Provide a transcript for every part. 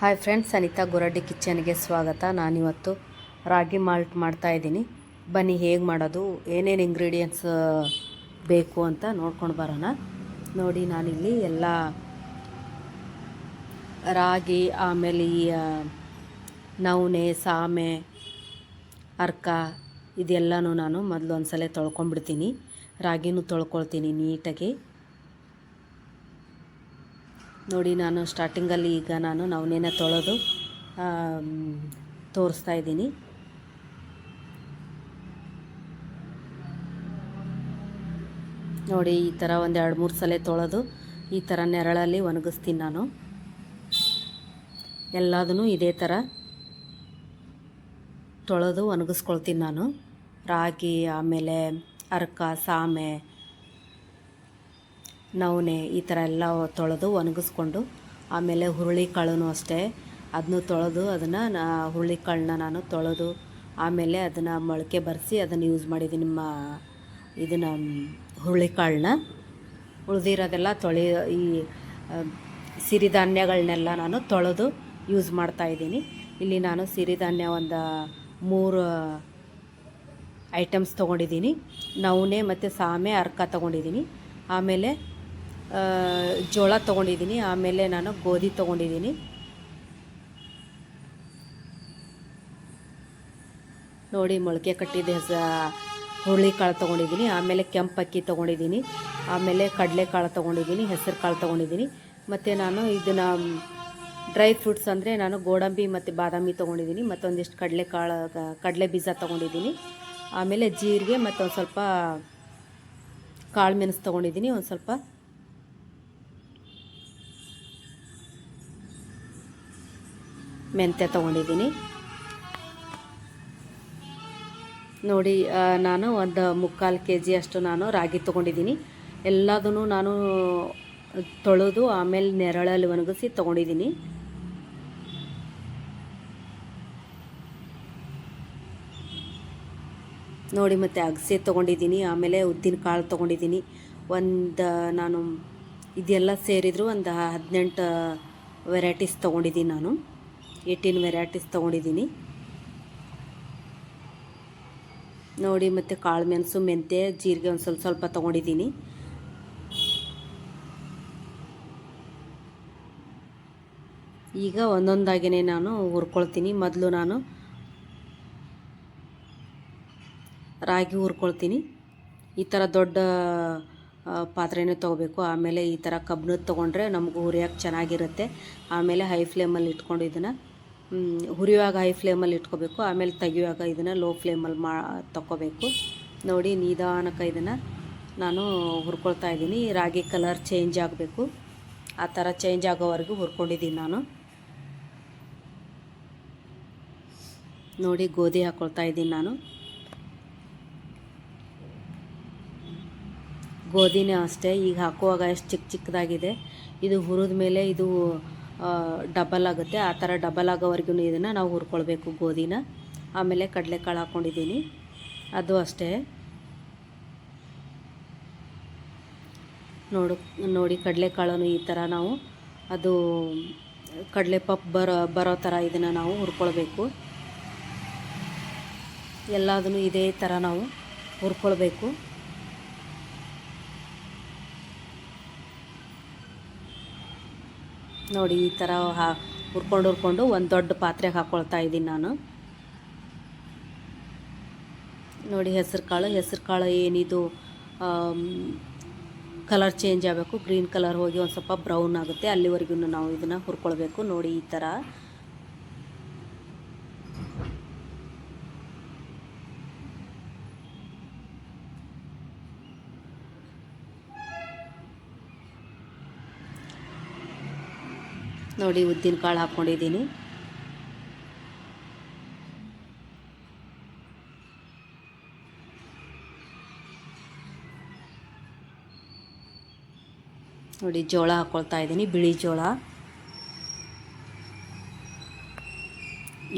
Hi friends Anita Guraddi ಕಿಚನ್ಗೆ ಸ್ವಾಗತ. ನಾನಿವತ್ತು ರಾಗಿ ಮಾಲ್ಟ್ ಮಾಡ್ತಾ ಇದ್ದೀನಿ. ಬನ್ನಿ, ಹೇಗೆ ಮಾಡೋದು, ಏನೇನು ಇಂಗ್ರೀಡಿಯೆಂಟ್ಸ್ ಬೇಕು ಅಂತ ನೋಡ್ಕೊಂಡು ಬರೋಣ. ನೋಡಿ, ನಾನಿಲ್ಲಿ ಎಲ್ಲ ರಾಗಿ, ಆಮೇಲೆ ಈ ನವಣೆ, ಸಾಮೆ, ಅರ್ಕ, ಇದೆಲ್ಲನೂ ನಾನು ಮೊದಲು ಒಂದ್ಸಲ ತೊಳ್ಕೊಂಡ್ಬಿಡ್ತೀನಿ. ರಾಗಿನೂ ತೊಳ್ಕೊಳ್ತೀನಿ ನೀಟಾಗಿ. ನೋಡಿ, ನಾನು ಸ್ಟಾರ್ಟಿಂಗಲ್ಲಿ ಈಗ ನಾನು ನವನೇನ ತೊಳೆದು ತೋರಿಸ್ತಾ ಇದ್ದೀನಿ. ನೋಡಿ, ಈ ಥರ ಒಂದು ಎರಡು ಮೂರು ಸಲ ತೊಳೆದು, ಈ ಥರ ನೆರಳಲ್ಲಿ ಒಣಗಿಸ್ತೀನಿ ನಾನು. ಎಲ್ಲದನ್ನು ಇದೇ ಥರ ತೊಳೆದು ಒಣಗಿಸ್ಕೊಳ್ತೀನಿ ನಾನು. ರಾಗಿ, ಆಮೇಲೆ ಅರ್ಕ, ಸಾಮೆ ನವಣೆ ಈ ಥರ ಎಲ್ಲ ತೊಳೆದು ಒಣಗಿಸ್ಕೊಂಡು, ಆಮೇಲೆ ಹುರುಳಿ ಕಾಳೂ ಅಷ್ಟೇ. ಅದನ್ನು ತೊಳೆದು ಅದನ್ನು ನಾ, ಹುರುಳಿ ಕಾಳನ್ನ ನಾನು ತೊಳೆದು, ಆಮೇಲೆ ಅದನ್ನು ಮೊಳಕೆ ಬರೆಸಿ ಅದನ್ನು ಯೂಸ್ ಮಾಡಿದ್ದೀನಿ ನಿಮ್ಮ ಇದನ್ನು, ಹುರುಳಿ ಕಾಳನ್ನ. ಉಳಿದಿರೋದೆಲ್ಲ ತೊಳೆ, ಈ ಸಿರಿಧಾನ್ಯಗಳನ್ನೆಲ್ಲ ನಾನು ತೊಳೆದು ಯೂಸ್ ಮಾಡ್ತಾಯಿದ್ದೀನಿ ಇಲ್ಲಿ ನಾನು ಸಿರಿಧಾನ್ಯ ಒಂದು ಮೂರು ಐಟಮ್ಸ್ ತೊಗೊಂಡಿದ್ದೀನಿ. ನವಣೆ ಮತ್ತು ಸಾಮೆ, ಅರ್ಕ ತೊಗೊಂಡಿದ್ದೀನಿ. ಆಮೇಲೆ ಜೋಳ ತೊಗೊಂಡಿದ್ದೀನಿ, ಆಮೇಲೆ ನಾನು ಗೋಧಿ ತೊಗೊಂಡಿದ್ದೀನಿ. ನೋಡಿ, ಮೊಳಕೆ ಕಟ್ಟಿದ ಹೆಸ ಕಾಳು ತೊಗೊಂಡಿದ್ದೀನಿ, ಆಮೇಲೆ ಕೆಂಪು ಅಕ್ಕಿ ತೊಗೊಂಡಿದ್ದೀನಿ, ಆಮೇಲೆ ಕಡಲೆಕಾಳು ತೊಗೊಂಡಿದ್ದೀನಿ ಹೆಸರು ಕಾಳು ತೊಗೊಂಡಿದ್ದೀನಿ. ಮತ್ತು ನಾನು ಇದನ್ನು, ಡ್ರೈ ಫ್ರೂಟ್ಸ್ ಅಂದರೆ ನಾನು ಗೋಡಂಬಿ ಮತ್ತು ಬಾದಾಮಿ ತೊಗೊಂಡಿದ್ದೀನಿ, ಮತ್ತೊಂದಿಷ್ಟು ಕಡಲೆಕಾಳು, ಕಡಲೆ ಬೀಜ ತೊಗೊಂಡಿದ್ದೀನಿ. ಆಮೇಲೆ ಜೀರಿಗೆ ಮತ್ತು ಒಂದು ಸ್ವಲ್ಪ ಕಾಳು ಮೆಣಸು ತೊಗೊಂಡಿದ್ದೀನಿ, ಒಂದು ಸ್ವಲ್ಪ ಮೆಂತ್ಯ ತೊಗೊಂಡಿದ್ದೀನಿ. ನೋಡಿ ನಾನು ಒಂದು ಮುಕ್ಕಾಲು ಕೆ ಜಿ ಅಷ್ಟು ನಾನು ರಾಗಿ ತೊಗೊಂಡಿದ್ದೀನಿ. ಎಲ್ಲದನ್ನು ನಾನು ತೊಳೆದು ಆಮೇಲೆ ನೆರಳಲ್ಲಿ ಒಣಗಿಸಿ ತೊಗೊಂಡಿದ್ದೀನಿ. ನೋಡಿ, ಮತ್ತು ಅಗಸೆ ತೊಗೊಂಡಿದ್ದೀನಿ, ಆಮೇಲೆ ಉದ್ದಿನ ಕಾಳು ತೊಗೊಂಡಿದ್ದೀನಿ. ಒಂದು, ನಾನು ಇದೆಲ್ಲ ಸೇರಿದ್ರು ಒಂದು ಹದಿನೆಂಟು ವೆರೈಟೀಸ್ ತೊಗೊಂಡಿದ್ದೀನಿ ನಾನು. ಏಯ್ಟೀನ್ ವೆರೈಟೀಸ್ ತೊಗೊಂಡಿದ್ದೀನಿ. ನೋಡಿ, ಮತ್ತು ಕಾಳು ಮೆಣಸು ಮೆಂತ್ಯ, ಜೀರಿಗೆ ಒಂದು ಸ್ವಲ್ಪ ಸ್ವಲ್ಪ ತೊಗೊಂಡಿದ್ದೀನಿ. ಈಗ ಒಂದೊಂದಾಗೇ ನಾನು ಹುರ್ಕೊಳ್ತೀನಿ. ಮೊದಲು ನಾನು ರಾಗಿ ಹುರ್ಕೊಳ್ತೀನಿ. ಈ ಥರ ದೊಡ್ಡ ಪಾತ್ರೆನೇ ತೊಗೋಬೇಕು. ಆಮೇಲೆ ಈ ಥರ ಕಬ್ಬಿಣದ್ದು ತೊಗೊಂಡ್ರೆ ನಮಗೂ ಹುರಿಯೋಕೆ ಚೆನ್ನಾಗಿರುತ್ತೆ. ಆಮೇಲೆ ಹೈ ಫ್ಲೇಮಲ್ಲಿ ಇಟ್ಕೊಂಡು ಇದನ್ನು ಹುರಿಯುವಾಗ ಹೈ ಫ್ಲೇಮಲ್ಲಿ ಇಟ್ಕೋಬೇಕು. ಆಮೇಲೆ ತೆಗಿಯುವಾಗ ಇದನ್ನು ಲೋ ಫ್ಲೇಮಲ್ಲಿ ಮಾ ತಗೋಬೇಕು ನೋಡಿ ನಿಧಾನಕ್ಕೆ ಇದನ್ನು ನಾನು ಹುರ್ಕೊಳ್ತಾ ಇದ್ದೀನಿ. ರಾಗಿ ಕಲರ್ ಚೇಂಜ್ ಆಗಬೇಕು. ಆ ಥರ ಚೇಂಜ್ ಆಗೋವರೆಗೂ ಹುರ್ಕೊಂಡಿದ್ದೀನಿ ನಾನು. ನೋಡಿ ಗೋಧಿ ಹಾಕ್ಕೊಳ್ತಾ ಇದ್ದೀನಿ ನಾನು. ಗೋಧಿನೇ ಅಷ್ಟೇ. ಈಗ ಹಾಕುವಾಗ ಎಷ್ಟು ಚಿಕ್ಕ ಚಿಕ್ಕದಾಗಿದೆ. ಇದು ಹುರಿದ ಮೇಲೆ ಇದು ಡಬಲ್ ಆಗುತ್ತೆ. ಆ ಥರ ಡಬಲ್ ಆಗೋವರೆಗೂ ಇದನ್ನು ನಾವು ಹುರ್ಕೊಳ್ಬೇಕು ಗೋಧಿನ. ಆಮೇಲೆ ಕಡಲೆಕಾಳು ಹಾಕ್ಕೊಂಡಿದ್ದೀನಿ ಅದು ಅಷ್ಟೇ. ನೋಡು, ನೋಡಿ ಕಡಲೆಕಾಳನ್ನು ಈ ಥರ ನಾವು, ಅದು ಕಡಲೆ ಪಪ್ ಬರೋ ಬರೋ ಥರ ಇದನ್ನು ನಾವು ಹುರ್ಕೊಳ್ಬೇಕು. ಎಲ್ಲದನ್ನು ಇದೇ ಥರ ನಾವು ಹುರ್ಕೊಳ್ಬೇಕು. ನೋಡಿ, ಈ ಥರ ಹಾ, ಹುರ್ಕೊಂಡು ಹುರ್ಕೊಂಡು ಒಂದು ದೊಡ್ಡ ಪಾತ್ರೆಗೆ ಹಾಕ್ಕೊಳ್ತಾ ಇದ್ದೀನಿ ನಾನು. ನೋಡಿ, ಹೆಸರು ಕಾಳು ಹೆಸರು ಕಾಳು ಏನಿದು ಕಲರ್ ಚೇಂಜ್ ಆಗಬೇಕು. ಗ್ರೀನ್ ಕಲರ್ ಹೋಗಿ ಒಂದು ಸ್ವಲ್ಪ ಬ್ರೌನ್ ಆಗುತ್ತೆ. ಅಲ್ಲಿವರೆಗೂ ನಾವು ಇದನ್ನು ಹುರ್ಕೊಳ್ಬೇಕು. ನೋಡಿ, ಈ ಥರ ನೋಡಿ ಉದ್ದಿನ ಕಾಳು ಹಾಕ್ಕೊಂಡಿದ್ದೀನಿ. ನೋಡಿ ಜೋಳ ಹಾಕ್ಕೊಳ್ತಾ ಇದ್ದೀನಿ, ಬಿಳಿ ಜೋಳ.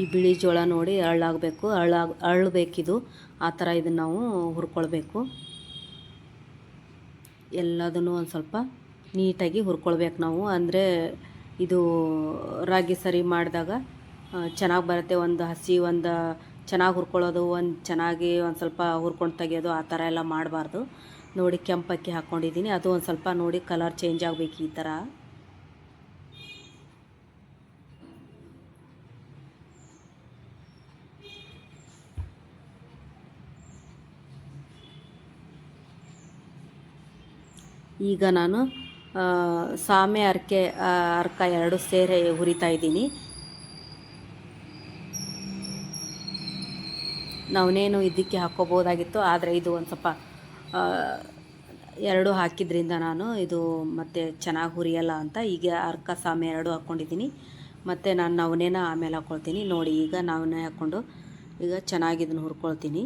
ಈ ಬಿಳಿ ಜೋಳ ನೋಡಿ ಅರಳಾಗಬೇಕು ಅರಳಾಗ ಅರಳಬೇಕಿದು ಆ ಥರ ಇದನ್ನು ನಾವು ಹುರ್ಕೊಳ್ಬೇಕು. ಎಲ್ಲದನ್ನು ಒಂದು ಸ್ವಲ್ಪ ನೀಟಾಗಿ ಹುರ್ಕೊಳ್ಬೇಕು ನಾವು. ಅಂದರೆ ಇದು ರಾಗಿ ಸರಿ ಮಾಡಿದಾಗ ಚೆನ್ನಾಗಿ ಬರುತ್ತೆ. ಒಂದು ಹಸಿ, ಒಂದು ಚೆನ್ನಾಗಿ ಹುರ್ಕೊಳ್ಳೋದು, ಒಂದು ಚೆನ್ನಾಗಿ ಒಂದು ಸ್ವಲ್ಪ ಹುರ್ಕೊಂಡು ತೆಗಿಯೋದು, ಆ ಥರ ಎಲ್ಲ ಮಾಡಬಾರ್ದು. ನೋಡಿ ಕೆಂಪಕ್ಕಿ ಹಾಕ್ಕೊಂಡಿದ್ದೀನಿ ಅದು ಒಂದು ಸ್ವಲ್ಪ ನೋಡಿ ಕಲರ್ ಚೇಂಜ್ ಆಗಬೇಕು ಈ ಥರ. ಈಗ ನಾನು ಸಾಮೆ ಅರ್ಕೆ ಅರ್ಕ ಎರಡು ಸೇರೆ ಹುರಿತಾ ಇದ್ದೀನಿ. ನಾವನೇನು ಇದಕ್ಕೆ ಹಾಕ್ಕೋಬೋದಾಗಿತ್ತು ಆದರೆ ಇದು ಒಂದು ಸ್ವಲ್ಪ ಎರಡು ಹಾಕಿದ್ರಿಂದ ನಾನು ಇದು ಮತ್ತೆ ಚೆನ್ನಾಗಿ ಹುರಿಯಲ್ಲ ಅಂತ ಈಗ ಅರ್ಕ, ಸಾಮೆ ಎರಡು ಹಾಕ್ಕೊಂಡಿದ್ದೀನಿ ಮತ್ತು ನಾನು ನವನೇನ ಆಮೇಲೆ ಹಾಕ್ಕೊಳ್ತೀನಿ ನೋಡಿ, ಈಗ ನವನೇ ಹಾಕ್ಕೊಂಡು ಈಗ ಚೆನ್ನಾಗಿ ಇದನ್ನು ಹುರ್ಕೊಳ್ತೀನಿ.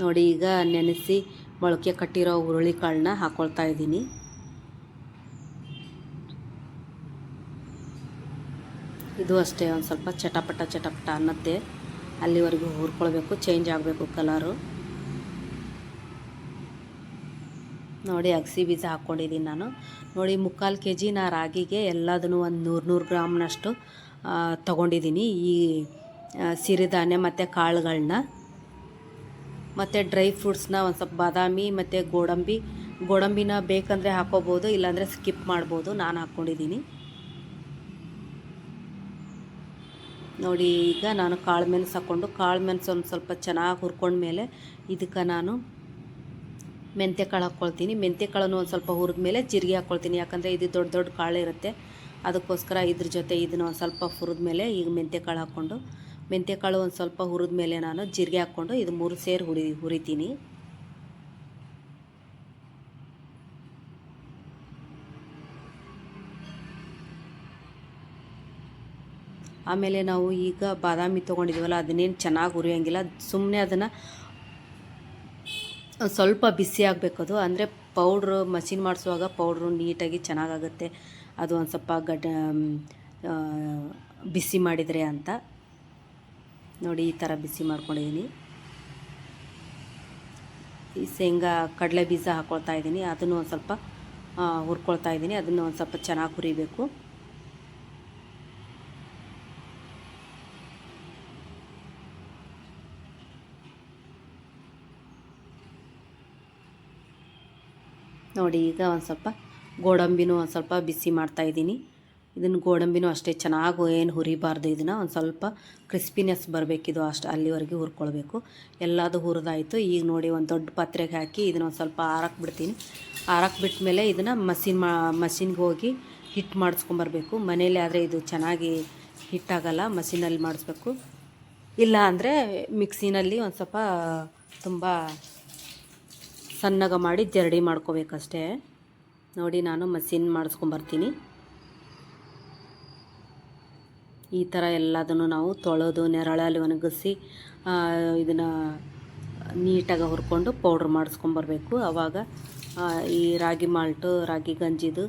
ನೋಡಿ ಈಗ ನೆನೆಸಿ ಮೊಳಕೆ ಕಟ್ಟಿರೋ ಹುರುಳಿ ಕಾಳನ್ನ ಹಾಕ್ಕೊಳ್ತಾ ಇದ್ದೀನಿ. ಇದು ಅಷ್ಟೇ, ಒಂದು ಸ್ವಲ್ಪ ಚಟಪಟ ಚಟಪಟ ಅನ್ನತ್ತೆ. ಅಲ್ಲಿವರೆಗೂ ಹುರ್ಕೊಳ್ಬೇಕು ಚೇಂಜ್ ಆಗಬೇಕು ಕಲರು ನೋಡಿ ಅಗಸಿ ಬೀಜ ಹಾಕ್ಕೊಂಡಿದ್ದೀನಿ ನಾನು. ನೋಡಿ ಮುಕ್ಕಾಲು ಕೆ ಜಿ ನಾ ರಾಗಿಗೆ ಎಲ್ಲದನ್ನು ಒಂದು ನೂರು ನೂರು ಗ್ರಾಮ್ನಷ್ಟು ತೊಗೊಂಡಿದ್ದೀನಿ. ಈ ಸಿರಿಧಾನ್ಯ ಮತ್ತು ಕಾಳುಗಳನ್ನ ಮತ್ತು ಡ್ರೈ ಫ್ರೂಟ್ಸ್ನ ಒಂದು ಸ್ವಲ್ಪ ಬಾದಾಮಿ ಮತ್ತು ಗೋಡಂಬಿ. ಗೋಡಂಬಿನ ಬೇಕಂದರೆ ಹಾಕೋಬೋದು, ಇಲ್ಲಾಂದರೆ ಸ್ಕಿಪ್ ಮಾಡ್ಬೋದು. ನಾನು ಹಾಕ್ಕೊಂಡಿದ್ದೀನಿ ನೋಡಿ, ಈಗ ನಾನು ಕಾಳು ಮೆಣಸು ಹಾಕ್ಕೊಂಡು, ಕಾಳು ಮೆಣಸು ಒಂದು ಸ್ವಲ್ಪ ಚೆನ್ನಾಗಿ ಹುರ್ಕೊಂಡ್ಮೇಲೆ ಇದಕ್ಕೆ ನಾನು ಮೆಂತ್ಯ ಕಾಳು ಹಾಕ್ಕೊಳ್ತೀನಿ ಮೆಂತ್ಯ ಕಾಳನ್ನು ಒಂದು ಸ್ವಲ್ಪ ಹುರಿದ ಮೇಲೆ ಜೀರಿಗೆ ಹಾಕ್ಕೊಳ್ತೀನಿ ಯಾಕಂದರೆ ಇದು ದೊಡ್ಡ ದೊಡ್ಡ ಕಾಳು ಇರುತ್ತೆ. ಅದಕ್ಕೋಸ್ಕರ ಇದ್ರ ಜೊತೆ ಇದನ್ನು ಒಂದು ಸ್ವಲ್ಪ ಹುರಿದ ಮೇಲೆ ಈಗ ಮೆಂತ್ಯ ಕಾಳು ಹಾಕ್ಕೊಂಡು ಮೆಂತ್ಯ ಕಾಳು ಒಂದು ಸ್ವಲ್ಪ ಹುರಿದ ಮೇಲೆ ನಾನು ಜೀರಿಗೆ ಹಾಕ್ಕೊಂಡು ಇದು ಮೂರು ಸೇರು ಹುರಿ, ಹುರಿತೀನಿ. ಆಮೇಲೆ ನಾವು ಈಗ ಬಾದಾಮಿ ತೊಗೊಂಡಿದ್ದೀವಲ್ಲ ಅದನ್ನೇನು ಚೆನ್ನಾಗಿ ಹುರಿಯೋಂಗಿಲ್ಲ. ಸುಮ್ಮನೆ ಅದನ್ನು ಸ್ವಲ್ಪ ಬಿಸಿ ಆಗಬೇಕು ಅದು. ಅಂದರೆ ಪೌಡ್ರು, ಮಷಿನ್ ಮಾಡಿಸುವಾಗ ಪೌಡ್ರು ನೀಟಾಗಿ ಚೆನ್ನಾಗಾಗುತ್ತೆ. ಅದು ಒಂದು ಸ್ವಲ್ಪ ಗಡ್ಡ ಬಿಸಿ ಮಾಡಿದರೆ ಅಂತ. ನೋಡಿ ಈ ಥರ ಬಿಸಿ ಮಾಡ್ಕೊಂಡಿದ್ದೀನಿ. ಈ ಶೇಂಗಾ ಕಡಲೆ ಬೀಜ ಹಾಕ್ಕೊಳ್ತಾ ಇದ್ದೀನಿ. ಅದನ್ನು ಒಂದು ಸ್ವಲ್ಪ ಹುರ್ಕೊಳ್ತಾ ಇದ್ದೀನಿ. ಅದನ್ನು ಒಂದು ಸ್ವಲ್ಪ ಚೆನ್ನಾಗಿ ಹುರಿಬೇಕು. ನೋಡಿ ಈಗ ಒಂದು ಸ್ವಲ್ಪ ಗೋಡಂಬಿನೂ ಒಂದು ಸ್ವಲ್ಪ ಬಿಸಿ ಮಾಡ್ತಾ ಇದ್ದೀನಿ. ಇದನ್ನು ಗೋಡಂಬಿನೂ ಅಷ್ಟೇ ಚೆನ್ನಾಗಿ ಏನು ಹುರಿಬಾರ್ದು ಇದನ್ನು, ಒಂದು ಸ್ವಲ್ಪ ಕ್ರಿಸ್ಪಿನೆಸ್ ಬರಬೇಕಿದು ಅಷ್ಟು ಅಲ್ಲಿವರೆಗೆ ಹುರ್ಕೊಳ್ಬೇಕು. ಎಲ್ಲದು ಹುರಿದಾಯಿತು. ಈಗ ನೋಡಿ ಒಂದು ದೊಡ್ಡ ಪಾತ್ರೆಗೆ ಹಾಕಿ ಇದನ್ನ ಒಂದು ಸ್ವಲ್ಪ ಆರಕ್ಕೆ ಬಿಡ್ತೀನಿ ಮೇಲೆ ಇದನ್ನು ಮಸೀನ್ ಮಾ ಹೋಗಿ ಹಿಟ್ಟು ಮಾಡಿಸ್ಕೊಂಬರ್ಬೇಕು. ಮನೇಲಿ ಆದರೆ ಇದು ಚೆನ್ನಾಗಿ ಹಿಟ್ಟಾಗಲ್ಲ ಮಷಿನಲ್ಲಿ ಮಾಡಿಸ್ಬೇಕು. ಇಲ್ಲ ಅಂದರೆ ಮಿಕ್ಸಿನಲ್ಲಿ ಒಂದು ಸ್ವಲ್ಪ ತುಂಬ ಸಣ್ಣಗೆ ಮಾಡಿ ಜರಡಿ ಮಾಡ್ಕೋಬೇಕಷ್ಟೇ. ನೋಡಿ ನಾನು ಮಷಿನ್ ಮಾಡಿಸ್ಕೊಂಬರ್ತೀನಿ. ಈ ಥರ ಎಲ್ಲದನ್ನು ನಾವು ತೊಳೆದು ನೆರಳಲ್ಲಿ ಒಣಗಿಸಿ ಇದನ್ನು ನೀಟಾಗಿ ಹುರ್ಕೊಂಡು ಪೌಡ್ರ್ ಮಾಡಿಸ್ಕೊಂಬರ್ಬೇಕು ಆವಾಗ ಈ ರಾಗಿ ಮಾಲ್ಟು, ರಾಗಿ ಗಂಜಿದು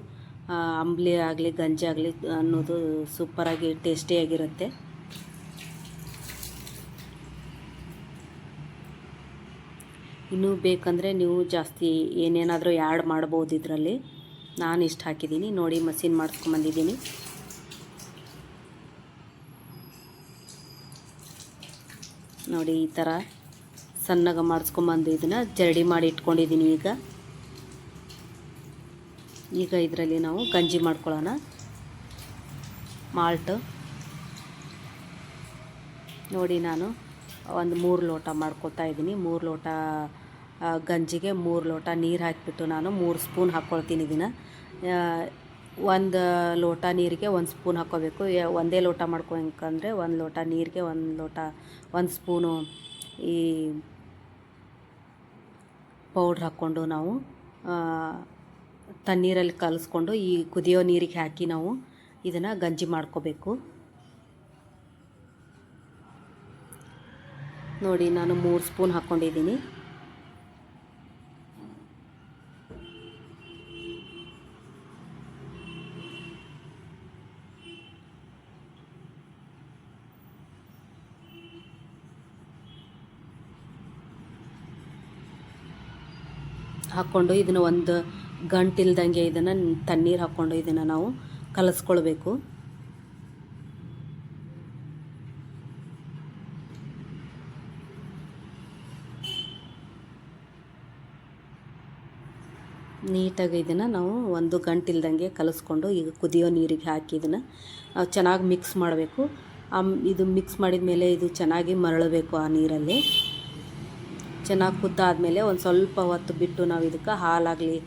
ಅಂಬ್ಲಿ ಆಗಲಿ, ಗಂಜಿ ಆಗಲಿ ಅನ್ನೋದು ಸೂಪರಾಗಿ ಟೇಸ್ಟಿಯಾಗಿರುತ್ತೆ ಇನ್ನೂ ಬೇಕಂದರೆ ನೀವು ಜಾಸ್ತಿ ಏನೇನಾದರೂ ಆ್ಯಡ್ ಮಾಡ್ಬೋದು ಇದರಲ್ಲಿ. ನಾನು ಇಷ್ಟು ಹಾಕಿದ್ದೀನಿ. ನೋಡಿ, ಮಸೀನ್ ಮಾಡಿಸ್ಕೊಂಬಂದಿದ್ದೀನಿ ನೋಡಿ, ಈ ಥರ ಸಣ್ಣಗೆ ಮಾಡಿಸ್ಕೊಂಬಂದು ಇದನ್ನು ಜರಡಿ ಮಾಡಿ ಇಟ್ಕೊಂಡಿದ್ದೀನಿ ಈಗ. ಈಗ ಇದರಲ್ಲಿ ನಾವು ಗಂಜಿ ಮಾಡ್ಕೊಳ್ಳೋಣ. ಮಾಲ್ಟ್. ನೋಡಿ, ನಾನು ಒಂದು ಮೂರು ಲೋಟ ಮಾಡ್ಕೊತಾ ಇದ್ದೀನಿ ಮೂರು ಲೋಟ ಗಂಜಿಗೆ ಮೂರು ಲೋಟ ನೀರು ಹಾಕಿಬಿಟ್ಟು ನಾನು ಮೂರು ಸ್ಪೂನ್ ಹಾಕ್ಕೊಳ್ತೀನಿ ಇದನ್ನು. ಒಂದು ಲೋಟ ನೀರಿಗೆ ಒಂದು ಸ್ಪೂನ್ ಹಾಕ್ಕೋಬೇಕು ಒಂದೇ ಲೋಟ ಮಾಡ್ಕೊಬೇಕಂದ್ರೆ ಒಂದು ಲೋಟ ನೀರಿಗೆ, ಒಂದು ಲೋಟ, ಒಂದು ಸ್ಪೂನು ಈ ಪೌಡ್ರ್ ಹಾಕ್ಕೊಂಡು ನಾವು ತಣ್ಣೀರಲ್ಲಿ ಕಲಿಸ್ಕೊಂಡು ಈ ಕುದಿಯೋ ನೀರಿಗೆ ಹಾಕಿ ನಾವು ಇದನ್ನು ಗಂಜಿ ಮಾಡ್ಕೋಬೇಕು. ನೋಡಿ, ನಾನು ಮೂರು ಸ್ಪೂನ್ ಹಾಕ್ಕೊಂಡಿದ್ದೀನಿ ಹಾಕ್ಕೊಂಡು ಇದನ್ನು ಒಂದು ಗಂಟಿಲ್ದಂಗೆ ಇದನ್ನು ತಣ್ಣೀರು ಹಾಕ್ಕೊಂಡು ಇದನ್ನು ನಾವು ಕಲಸ್ಕೊಳ್ಬೇಕು. ನೀಟಾಗಿ ಇದನ್ನು ನಾವು ಒಂದು ಗಂಟಿಲ್ದಂಗೆ ಕಲಸ್ಕೊಂಡು ಈಗ ಕುದಿಯೋ ನೀರಿಗೆ ಹಾಕಿ ಇದನ್ನು ಚೆನ್ನಾಗಿ ಮಿಕ್ಸ್ ಮಾಡಬೇಕು. ಇದು ಮಿಕ್ಸ್ ಮಾಡಿದ ಮೇಲೆ ಇದು ಚೆನ್ನಾಗಿ ಮರಳಬೇಕು ಆ ನೀರಲ್ಲಿ. ಚೆನ್ನಾಗಿ ಕುದ್ದಾದಮೇಲೆ ಒಂದು ಸ್ವಲ್ಪ ಹೊತ್ತು ಬಿಟ್ಟು ನಾವು ಇದಕ್ಕೆ ಹಾಲಾಗಲಿ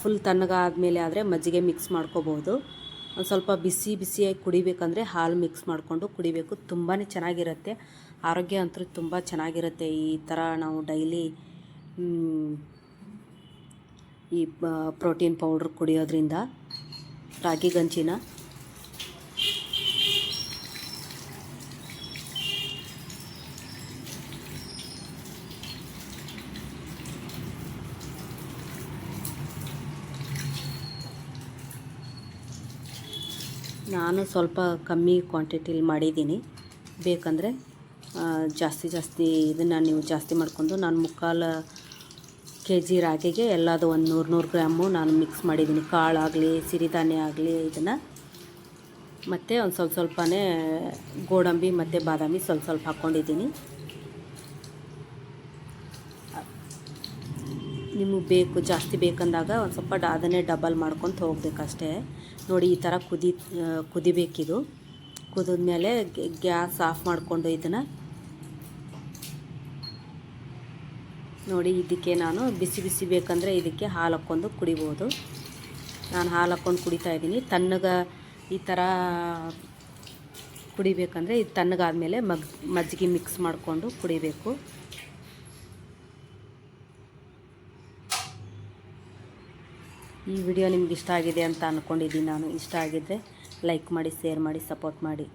ಫುಲ್ ತಣ್ಣಗಾದಮೇಲೆ ಆದರೆ ಮಜ್ಜಿಗೆ ಮಿಕ್ಸ್ ಮಾಡ್ಕೋಬೋದು. ಒಂದು ಸ್ವಲ್ಪ ಬಿಸಿ ಬಿಸಿಯಾಗಿ ಕುಡಿಬೇಕಂದ್ರೆ ಹಾಲು ಮಿಕ್ಸ್ ಮಾಡಿಕೊಂಡು ಕುಡಿಬೇಕು. ತುಂಬಾ ಚೆನ್ನಾಗಿರುತ್ತೆ. ಆರೋಗ್ಯ ಅಂತೂ ತುಂಬ ಚೆನ್ನಾಗಿರುತ್ತೆ. ಈ ಥರ ನಾವು ಡೈಲಿ ಈ ಪ್ರೋಟೀನ್ ಪೌಡ್ರ್ ಕುಡಿಯೋದ್ರಿಂದ ರಾಗಿ ಗಂಜಿನ. ನಾನು ಸ್ವಲ್ಪ ಕಮ್ಮಿ ಕ್ವಾಂಟಿಟಿಲಿ ಮಾಡಿದ್ದೀನಿ. ಬೇಕಂದರೆ ಜಾಸ್ತಿ ಜಾಸ್ತಿ ಇದನ್ನು ನೀವು ಜಾಸ್ತಿ ಮಾಡಿಕೊಂಡು ನಾನು ಮುಕ್ಕಾಲು ಕೆ ಜಿ ರಾಗಿಗೆ ಎಲ್ಲದು ಒಂದು ನೂರು ನೂರು ಗ್ರಾಮು ನಾನು ಮಿಕ್ಸ್ ಮಾಡಿದ್ದೀನಿ. ಕಾಳಾಗಲಿ, ಸಿರಿಧಾನ್ಯ ಆಗಲಿ ಇದನ್ನು. ಮತ್ತು ಒಂದು ಸ್ವಲ್ಪ ಸ್ವಲ್ಪನೇ ಗೋಡಂಬಿ ಮತ್ತು ಬಾದಾಮಿ ಸ್ವಲ್ಪ ಸ್ವಲ್ಪ ಹಾಕ್ಕೊಂಡಿದ್ದೀನಿ ನಿಮಗೆ ಬೇಕು, ಜಾಸ್ತಿ ಬೇಕಂದಾಗ ಒಂದು ಸ್ವಲ್ಪ ಅದನ್ನೇ ಡಬಲ್ ಮಾಡ್ಕೊತ ಹೋಗ್ಬೇಕಷ್ಟೇ. ನೋಡಿ ಈ ಥರ ಕುದಿ ಕುದಿಬೇಕಿದು. ಕುದಿದ್ಮೇಲೆ ಗ್ಯಾಸ್ ಆಫ್ ಮಾಡಿಕೊಂಡು ಇದನ್ನು ನೋಡಿ ಇದಕ್ಕೆ ನಾನು ಬಿಸಿ ಬಿಸಿ ಬೇಕಂದರೆ ಇದಕ್ಕೆ ಹಾಲು ಹಾಕ್ಕೊಂಡು ಕುಡಿಬೋದು. ನಾನು ಹಾಲು ಹಾಕ್ಕೊಂಡು ಕುಡಿತಾ ಇದ್ದೀನಿ. ತಣ್ಣಗೆ ಈ ಥರ ಕುಡಿಬೇಕಂದ್ರೆ ಇದು ತಣ್ಣಗಾದಮೇಲೆ ಮಗ್, ಮಜ್ಜಿಗೆ ಮಿಕ್ಸ್ ಮಾಡಿಕೊಂಡು ಕುಡಿಬೇಕು. ಈ ವಿಡಿಯೋ ನಿಮ್ಗೆ ಇಷ್ಟ ಆಗಿದೆ ಅಂತ ಅಂದ್ಕೊಂಡಿದ್ದೀನಿ ನಾನು. ಇಷ್ಟ ಆಗಿದ್ದರೆ ಲೈಕ್ ಮಾಡಿ ಶೇರ್ ಮಾಡಿ ಸಪೋರ್ಟ್ ಮಾಡಿ.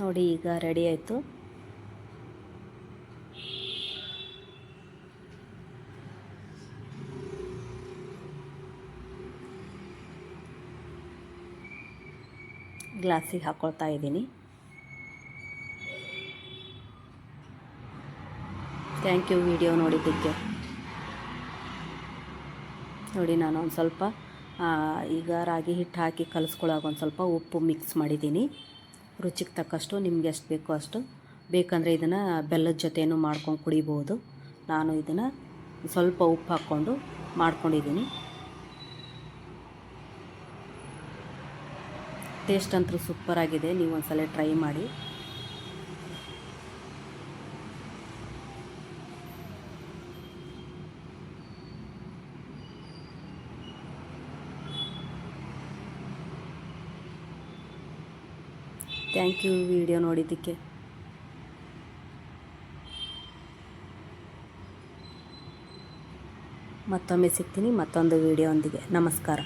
ನೋಡಿ ಈಗ ರೆಡಿ ಆಯಿತು. ಗ್ಲಾಸಿಗೆ ಹಾಕ್ಕೊಳ್ತಾ ಇದ್ದೀನಿ. ಥ್ಯಾಂಕ್ ಯು ವಿಡಿಯೋ ನೋಡಿದ್ದಕ್ಕೆ. ನೋಡಿ ನಾನು ಒಂದು ಸ್ವಲ್ಪ ಈಗ ರಾಗಿ ಹಿಟ್ಟು ಹಾಕಿ ಕಲಿಸ್ಕೊಳ್ಳೋಕೆ ಒಂದು ಸ್ವಲ್ಪ ಉಪ್ಪು ಮಿಕ್ಸ್ ಮಾಡಿದ್ದೀನಿ. ರುಚಿಗೆ ತಕ್ಕಷ್ಟು, ನಿಮ್ಗೆ ಎಷ್ಟು ಬೇಕೋ ಅಷ್ಟು. ಬೇಕಂದರೆ ಇದನ್ನು ಬೆಲ್ಲದ ಜೊತೆಯೂ ಮಾಡ್ಕೊಂಡು ಕುಡಿಬೋದು. ನಾನು ಇದನ್ನು ಸ್ವಲ್ಪ ಉಪ್ಪು ಹಾಕ್ಕೊಂಡು ಮಾಡ್ಕೊಂಡಿದ್ದೀನಿ. ಟೇಸ್ಟ್ ಅಂತೂ ಸೂಪರಾಗಿದೆ. ನೀವು ಒಂದ್ಸಲ ಟ್ರೈ ಮಾಡಿ. ಥ್ಯಾಂಕ್ ಯು ವಿಡಿಯೋ ನೋಡಿದ್ದಕ್ಕೆ. ಮತ್ತೊಮ್ಮೆ ಸಿಗ್ತೀನಿ ಮತ್ತೊಂದು ವಿಡಿಯೋ ನಮಸ್ಕಾರ.